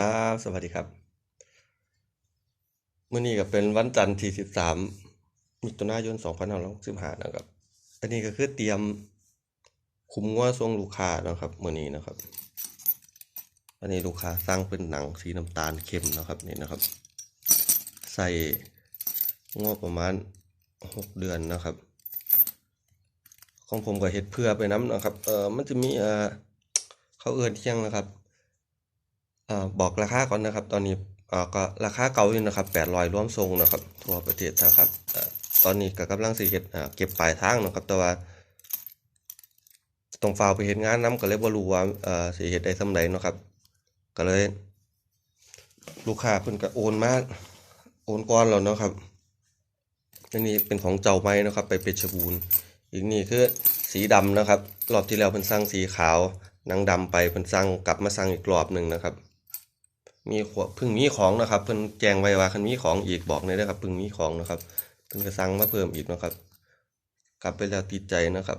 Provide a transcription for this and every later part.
ครับ สวัสดีครับเมื้อนี้ก็เป็นวันจันทร์ที่สิบสามมิถุนายนสองพันห้าร้อยสิบห้านะครับ อันนี้ก็คือเตรียมคุมงัวทรงลูกค้านะครับเมื้อนี้นะครับ อันนี้ลูกค้าสร้างเป็นหนังสีน้ำตาลเข้มนะครับนี่นะครับ ใส่งวประมาณหกเดือนนะครับ ของผมก็เฮ็ดเพื่อไปน้ำนะครับ เออมันจะมีเออเขาเอื้อนเที่ยงนะครับ อ่าบอกราคาก่อนนะครับ ตอนนี้อ่าก็ราคาเก่าอยู่นะครับ800ร่วมทรงนะครับ ทั่วประเทศนะครับอตอนนี้ก็กำลังสิเฮ็ดเก็บปลายทางนะครับ แต่ว่าต้องฝ่าวไปเฮ็ดงานนํก็เลยบ่รู้ว่าเอ่อสิเฮ็ดได้ส่ำใดเนะครับ ก็เลย ลูกค้าเพิ่นก็โอนมาโอนก่อนแล้วนะครับอันนี้เป็นของเจ้าไม้นะครับ ไปเพชรบูรณ์อีกนี่คือสีดำนะครับ รอบที่แล้วเพิ่นสั่งสีขาวหนังดำไปเพิ่นสั่งกลับมาสั่งอีกรอบหนึ่งนะครับ มีพิ่งมีของนะครับ เพิ่นแจงไว้ว่าคันมีของอีกบอกเลยนะครับพิ่งมีของนะครับเพิ่นก็สั่งมาเพิ่มอีกนะครับ กลับไปแล้วติดใจนะครับ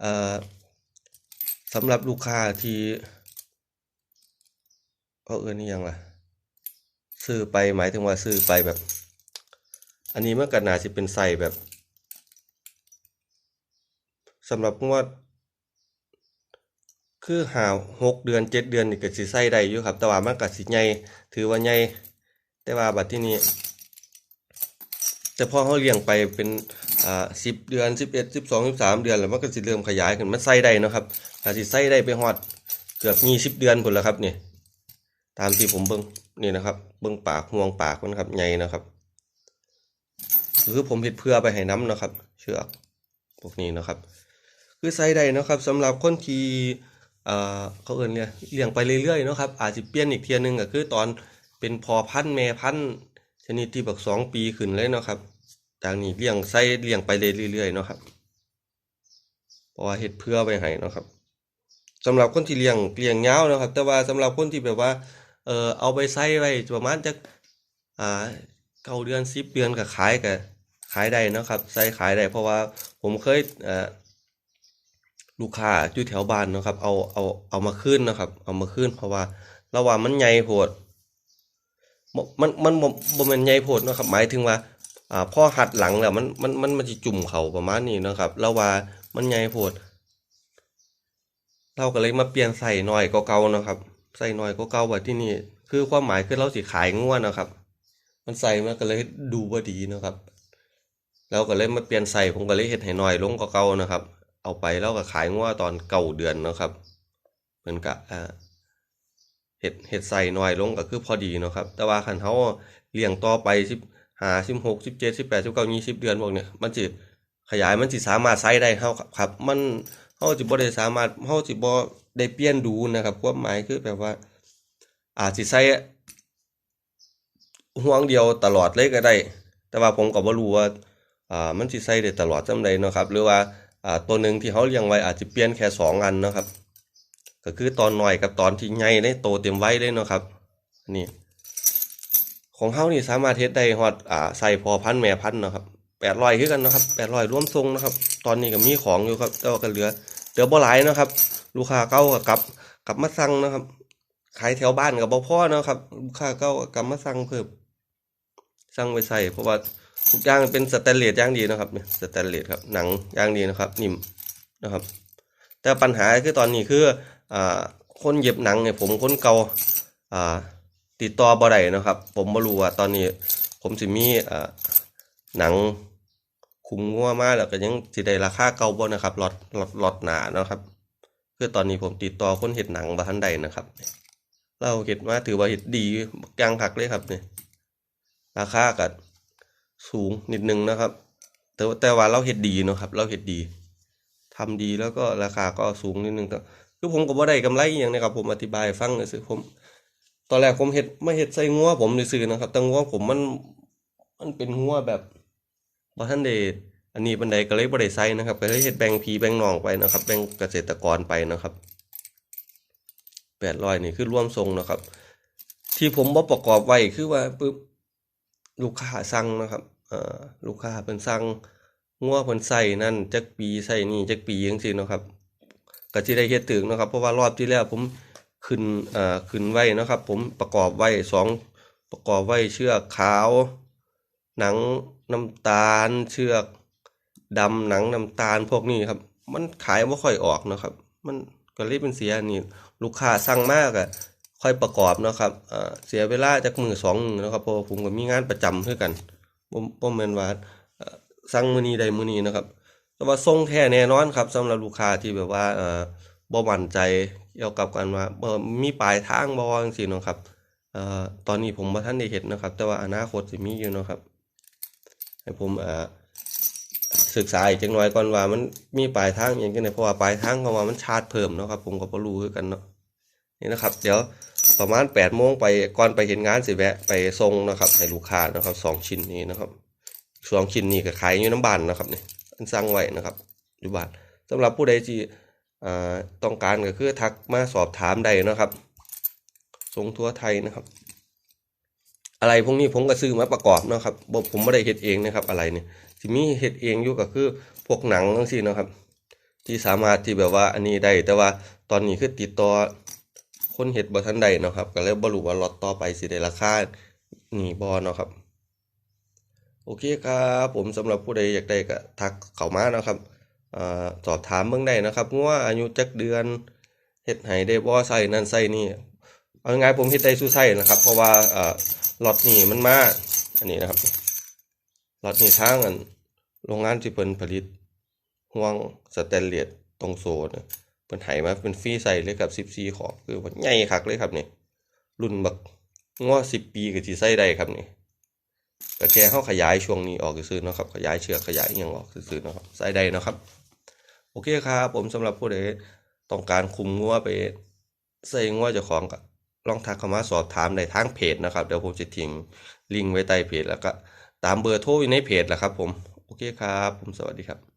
เอ่อสำหรับลูกค้าที่เขาเอิ้นอิหยังล่ะซื้อไปหมายถึงว่าซื้อไปแบบ อันนี้เมันก็น่าสิเป็นไส้แบบสำหรับงวด คือหาหกเดือนเจ็ดเดือนนี่ก็สิใส่ได้อยู่ครับแต่ว่ามันก็สิใหญ่ถือว่าใหญ่แต่ว่าบัดที่นี้แต่พอเขาเลี้ยงไปเป็นอ่าสิบเดือนสิบเอ็ดสิบสองสิบสามเดือนแล้วมันก็สิเริ่มขยายขึ้นมันใส่ได้นะครับอาจสิใส่ได้ไปฮอดเกือบยี่สิบเดือนพุ่นแล้วครับนี่ตามที่ผมเบิ่งนี่นะครับ เบิ่งปากห่วงปากมันครับใหญ่นะครับคือผมเฮ็ดเพื่อไปให้น้ำนะครับ เชือกพวกนี้นะครับ คือใส่ได้นะครับสำหรับคนที่ เอ่อเขาเอิ้นเนี่ยเลี้ยงไปเรื่อยๆเนาะครับอาจสิเปลี่ยนอีกเทียหนึงก็คือตอนเป็นพอพันธุ์แม่พันธุ์ชนิดที่แบักสองปีขึ้นเลยเนาะครับจากนี้เลี้ยงใส่เลี้ยงไปเรื่อยๆเนาะครับเพราะว่าเฮ็ดเพื่อไว้ให้เนาะครับสำหรับคนที่เลี้ยงเลี้ยงยาเนาะครับ แต่ว่าสำหรับคนที่แบบว่าเออเอาไปใส่ไว้ประมาณจักอ่าเก้าเดือน10เดือนก็ขายก็ขายได้เนาะครับใส่ขายได้เพราะว่าผมเคยอ่อ ลูกค้าอยู่แถวบ้านนะครับ เอาเอาเอามาคืนนะครับ เอามาคืนเพราะว่าเราว่างมันใหญ่โพดมันมันบ่ม่นใหญ่โพดนะครับ หมายถึงว่าอ่าพอหัดหลังแล้วมันมันมันมันสิจุ่มเขาประมาณนี้นะครับเราว่ามันใหญ่โพดเราก็เลยมาเปลี่ยนใส่หน้อยกว่าเก่านะครับ ใส่หน้อยกว่าเก่าบัดที่นี่คือความหมายคือเราสิขายงัวเนะครับ มันใส่มันก็เลยดูบ่ดีนะครับเราก็เลยมาเปลี่ยนใส่ผมก็เลยเฮ็ดให้น้อยลงกว่าเก่านะครับ เอาไปแล้วก็ขายงัวตอนเก้าเดือนเนาะครับเพิ่นก็อ่าเฮ็ดเฮ็ดใส่น้อยลงก็คือพอดีเนาะครับ แต่ว่าคันเฮาเลี้ยงต่อไป15 16 17 18 19 20เจ็ดสิบแปดสิบเก้ายี่สิบเดือนพวกเนี้ยมันสิขยายมันสิสามารถใช้ได้เฮาครับ มันเฮาสิบ่ได้สามารถเฮาสิบ่ได้เปลี่ยนดูนะครับความหมายคือแบบว่า อาจสิใช้ห่วงเดียวตลอดเลยก็ได้ แต่ว่าผมก็บ่รู้ว่าอ่ามันสิใช้ได้ตลอดจั่งใดเนาะครับ หรือว่า อ่าตัวหนึ่งที่เขาเลี้ยงไว้อาจจะเปลี่ยนแค่สองอันนะครับ ก็คือตอนหน่อยกับตอนที่ใหญ่ได้โตเต็มไวัยเลยเนาะครับนี่ของเขานี่สามารถเฮ็ดได้ฮอดอ่าใส่พอพันแม่พันเนาะครับแปดร้อยคือกันนะครับแปดร้อยร่วมทรงนะครับ ตอนนี้ก็มีของอยู่ครับแต่ว่าก็เหลือเหลือบ่หลายเนาะครับ ลูกค้าเก่าก็กลับกลับมาสั่งนะครับขายแถวบ้านก็บ่พอเนาะครับลูกค้าเก่าก็กลับมาสั่งเพิ่มสั่งไว้ใส่เพราะว่า ทุกอย่างเป็นสแตนเลสย่างดีนะครับเนี่ยสแตนเลสครับหนังย่างดีนะครับ นิ่มนะครับ แต่ปัญหาคือตอนนี้คืออ่าคนเย็บหนังเนี่ยผมคนเกาอ่าติดต่อบ่ได้นะครับ ผมบ่รู้ว่าตอนนี้ ผมสิมีอ่าหนังคุมงัวมากแล้วก็ยังสิได้ราคาเก่าบ่นะครับหล็อตล็อตล็อตหนานะครับ คือตอนนี้ผมติดต่อคนเฮ็ดหนังบ่ทันใดนะครับเราเฮ็ดมาถือว่าเฮ็ดดีอย่างคักเลยครับเนี่ยราคาก็ สูงนิดนึงนะครับ แต่แต่ว่าเราเฮ็ดดีเนาะครับ เราเฮ็ดดีทำดีแล้วก็ราคาก็สูงนิดนึงแต่คือผมก็บ่ได้กำไรอย่างนะครับ ผมอธิบายฟังซื่อๆผมตอนแรกผมเฮ็ดไม่เฮ็ดใส่งัวผมซื่อนะครับ แต่งัวผมมันมันเป็นงัวแบบบ่ทันได้อันนี้ปานใดก็เลยบ่ได้ใส่นะครับก็เลยเฮ็ดแบ่งพีแบ่งนองไปนะครับ แบ่งเกษตรกรไปนะครับ800นี่คือรวมทรงนะครับ ที่ผมบ่ประกอบไว้คือว่าปึ๊บลูกค้าสั่งนะครับ ลูกค้าเพิ่นสั่งงัวเพิ่นใส่นั่นจักปีใส่นี่จักปีจังซี่เนาะครับก็สิได้เฮ็ดถึงเนาะครับเพราะว่ารอบที่แล้วผมขึ้นเอ่อขึ้นไว้นะครับ ผมประกอบไว้สองประกอบไว้เชือกขาว หนังน้ำตาล เชือกดำหนังน้ำตาลพวกนี้ครับ มันขายไม่ค่อยออกนะครับ มันก็เลยเป็นเสียนี่ลูกค้าสั่งมากอะค่อยประกอบเนาะครับเอ่อเสียเวลาจากมือสองมือเนาะครับเพราะผมก็มีงานประจำเพื่อกัน บ่บ่แม่นว่าสั่งมื้อนี้ได้มื้อนี้นะครับ แต่ว่าทรงแท้แน่นอนครับสำหรับลูกค้าที่แบบว่าเอ่อบ่มั่นใจเกี่ยวกับการว่าเอ่อมีปลายทางบ่จังซี่เนาะครับเอ่อตอนนี้ผมบ่ทันได้เฮ็ดนะครับ แต่ว่าอนาคตสิมีอยู่เนาะครับ ให้ผมเอ่อศึกษาอีกจักหน่อยก่อนว่ามันมีปลายทางอิหยังจังไดเพราะว่าปลายทางเขาว่ามันชาร์จเพิ่มเนาะครับ ผมก็บ่รู้คือกันเนาะนี่นะครับ เดี๋ยว ประมาณ8โมงไปก่อนไปเฮ็ดงานสิแวะไปส่งนะครับให้ลูกค้านะครับสองชิ้นนี้นะครับสองชิ้นนี้ก็ขายอยู่น้ำบานนะครับนี่อันสั่งไว้นะครับอยู่บ้านสำหรับผู้ใดที่อ่าต้องการก็คือทักมาสอบถามได้นะครับส่งทั่วไทยนะครับ อะไรพวกนี้ผมก็ซื้อมาประกอบนะครับบ่ผมไม่ได้เฮ็ดเองนะครับ อะไรเนี่ยที่มีเฮ็ดเองอยู่ก็คือพวกหนังจังซี่เนะครับ ที่สามารถที่แบบว่าอันนี้ได้แต่ว่าตอนนี้คือติดต่อ คนเฮ็ดบ่ทันได้เนาะครับก็เลยบ่รู้ว่าล็อตต่อไปสิได้ราคานี่บ่เนาะครับ โอเคครับผมสำหรับผู้ใดอยากได้ก็ทักเข้ามาเนาะครับอสอบถามเบิ่งได้นะครับงัวอายุจักเดือนเฮ็ดให้ได้บ่ใส่นั่นใส่นี่เอาง่ายผมเฮ็ดได้สู้ใส่นะครับ เพราะว่าเอ่อล็อตนี้มันมาอันนี้นะครับล็อตนี้ทางอันโรงงานที่เพิ่นผลิตห่วงสแตนเลสตรงโซน เพิ่นให้มาเป็นฟรีใส่เลยกับ14ขอบคือว่าใหญ่คักเลยครับเนี่ยรุ่นบักงัว10ปีก็สิใส่ได้ครับเนี่ก็แค่เข้าขยายช่วงนี้ออกซื่อเนาะครับ ขยายเชือกขยายยังออกซื่อเนาะครับใส่ได้นะครับ โอเคครับผมสำหรับผู้ใดต้องการคุมงัวไปใส่งัวเจ้าของก็ลองทักเข้ามาสอบถามในทางเพจนะครับ เดี๋ยวผมจะทิ้งลิงก์ไว้ใต้เพจแล้วก็ตามเบอร์โทรอยู่ในเพจแหละครับผม โอเคครับ ผมสวัสดีครับ